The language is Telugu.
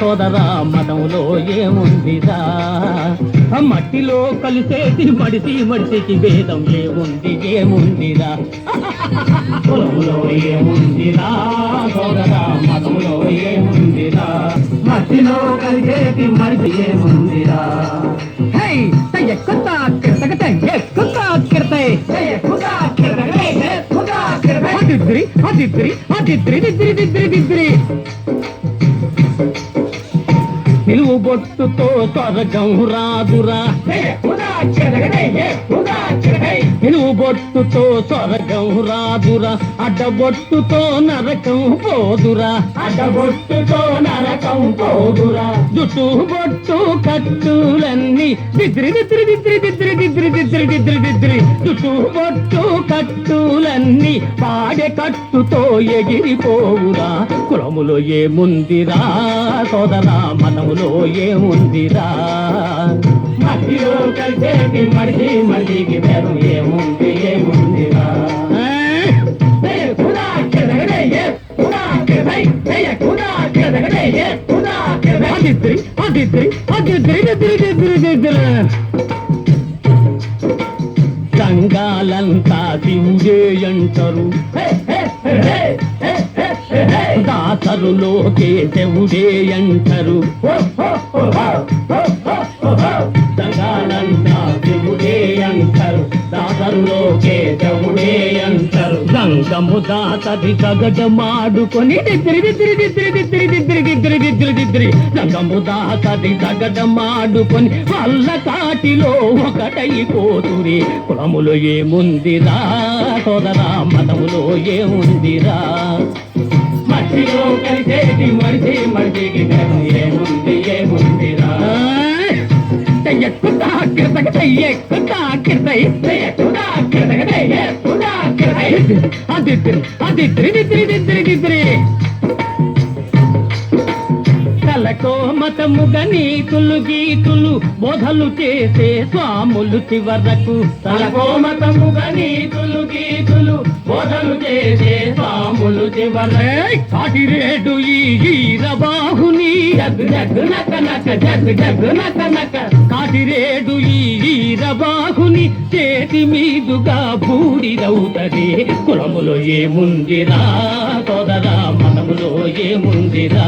సోదరా మతంలో ఏముందిరా? మట్టిలో కలిసేటి మడిసి మడిసికి భేదం ఏముంది ఏముందిరా? కులంలో ఏముందిరా? సోదరా మతంలో ఏముందిరా? మట్టిలో కలిసేటి మడిసి ఏముందిరా? ఎక్కుతా కిరతకట ఎక్కుతా కిరతై ఎక్కుతా కిరతకట ఎక్కుతా కిరతై అదిద్రి అదిద్రి అదిద్రి దిద్రి దిద్రి దిద్రి. నిలువు బొట్టుతో స్వర్గం రాదురా. నిలువు బొట్టుతో స్వర్గం రాదురా. అడ్డబొట్టుతో నరకం పోదురా. అడ్డబొట్టుతో నరకం పోదురా జుట్టు బొట్టు కట్టులన్నీ దిద్రి దిద్రి దిద్రి దిద్రి దిద్రి దిద్రి దిద్రి దిద్రి జుట్టు బొట్టు కట్టులన్నీ పాడె కట్టుతో ఎగిరిపోవురా. మనములో ఏముందిరా? సోదరా మనములో ఏముందిరా? మట్టిలో కలిసేకి సంఘాలంతా దింజే అంటారు. దాసరులోకే దేవుడే అంటారు. సంఘాలంతా శివుడే అంటారు. దాసరులోకే శివుడే అంటారు. సంగము దాసరి తిరిగి తిరిగి దిద్రి దిద్రి దిద్రి దిద్రి దిద్రి దిద్రి దిద్రి సంగము దాసరి సగటమాడుకొని వల్ల కాటిలో ఒకటైపోతురి కులములో ఏముందిరా? సోదరా మతములో ఏముందిరా? మట్టిలో కలిసేటి మనిషి మనిషికి ఏముంది ఏముంది ఎక్కుతా కిరతక ఎక్కుతా కిరతై ఎక్కుతా ఎక్కుతా తలకో మతముగా నీతులు గీతులు బోధలు చేసే స్వాములు చివరకు తలకో మతముగా నీతులు గీతులు బోధలు చేసే స్వాములు. కాటిరేడు ఈ ఈరబాహుని జగ్ జగ్ నక నక జగ్ జగ్ నక నక. కాటిరేడు ఈ ఈరబాహుని చేతి మీదుగా బూడిదవుతది కులములో ఏముందిరా సోదరా మనములో ఏముందిరా?